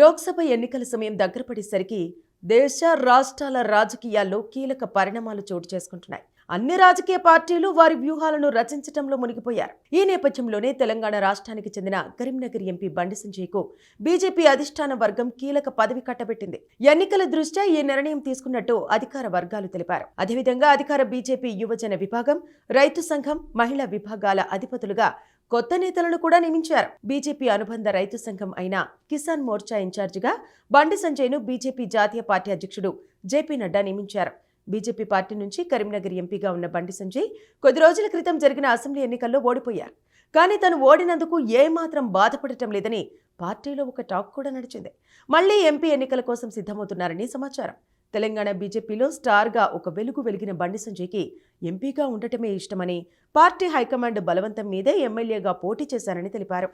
లోక్సభ ఎన్నికల సమయం దగ్గర పడేసరికి దేశ రాష్ట్రాల రాజకీయాల్లో కీలక పరిణామాలు చోటు చేసుకుంటున్నాయి. అన్ని రాజకీయ పార్టీలు వారి వ్యూహాలను రచించడంలో మునిగిపోయారు. ఈ నేపథ్యంలోనే తెలంగాణ రాష్ట్రానికి చెందిన కరీంనగర్ ఎంపీ బండి సంజయ్కు బీజేపీ అధిష్టాన వర్గం కీలక పదవి కట్టబెట్టింది. ఎన్నికల దృష్ట్యా ఈ నిర్ణయం తీసుకున్నట్టు అధికార వర్గాలు తెలిపారు. అదేవిధంగా అధికార బీజేపీ యువజన విభాగం రైతు సంఘం మహిళా విభాగాల అధిపతులుగా కొత్త నేతలను కూడా నియమించారు. బీజేపీ అనుబంధ రైతు సంఘం అయిన కిసాన్ మోర్చా ఇన్ఛార్జిగా బండి సంజయ్ను బీజేపీ జాతీయ పార్టీ అధ్యక్షుడు జేపీ నడ్డా నియమించారు. బీజేపీ పార్టీ నుంచి కరీంనగర్ ఎంపీగా ఉన్న బండి సంజయ్ కొద్ది రోజుల క్రితం జరిగిన అసెంబ్లీ ఎన్నికల్లో ఓడిపోయారు. కానీ తను ఓడినందుకు ఏమాత్రం బాధపడటం లేదని పార్టీలో ఒక టాక్ కూడా నడిచింది. మళ్ళీ ఎంపీ ఎన్నికల కోసం సిద్ధమవుతున్నారని సమాచారం. తెలంగాణ బీజేపీలో స్టార్గా ఒక వెలుగు వెలిగిన బండి సంజయ్కి ఎంపీగా ఉండటమే ఇష్టమని పార్టీ హైకమాండ్ బలవంతం మీదే ఎమ్మెల్యేగా పోటీ చేశారని తెలిపారు.